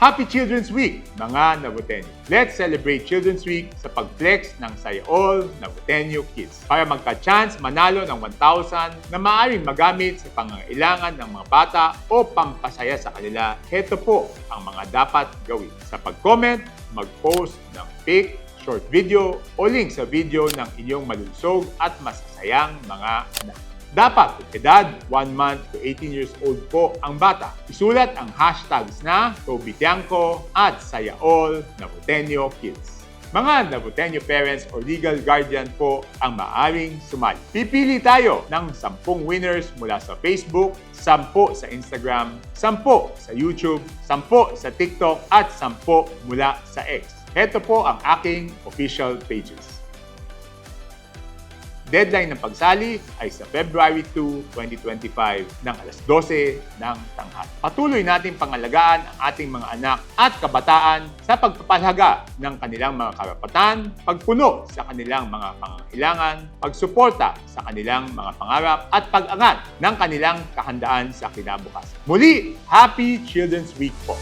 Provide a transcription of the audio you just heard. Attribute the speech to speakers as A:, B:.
A: Happy Children's Week, mga Nabutenyo. Let's celebrate Children's Week sa pag-flex ng Saya All Nabutenyo Kids para magka-chance manalo ng 1,000 na maaaring magamit sa pangangailangan ng mga bata o pampasaya sa kanila. Heto po ang mga dapat gawin. Sa pag-comment, mag-post ng pic, short video o link sa video ng inyong malusog at masasayang mga anak. Dapat edad 1 month to 18 years old po ang bata. Isulat ang hashtags na Tobitiangco at Sayaol Nabutenyo Kids. Mga Nabutenyo parents o legal guardian po ang maaring sumali. Pipili tayo ng 10 winners mula sa Facebook, 10 sa Instagram, 10 sa YouTube, 10 sa TikTok at 10 mula sa X. Ito po ang aking official pages. Deadline ng pagsali ay sa February 2, 2025 ng alas 12 ng tanghali. Patuloy nating pangalagaan ang ating mga anak at kabataan sa pagpapalaga ng kanilang mga karapatan, pagpuno sa kanilang mga pangangailangan, pagsuporta sa kanilang mga pangarap at pag-angat ng kanilang kahandaan sa kinabukasan. Muli, Happy Children's Week po!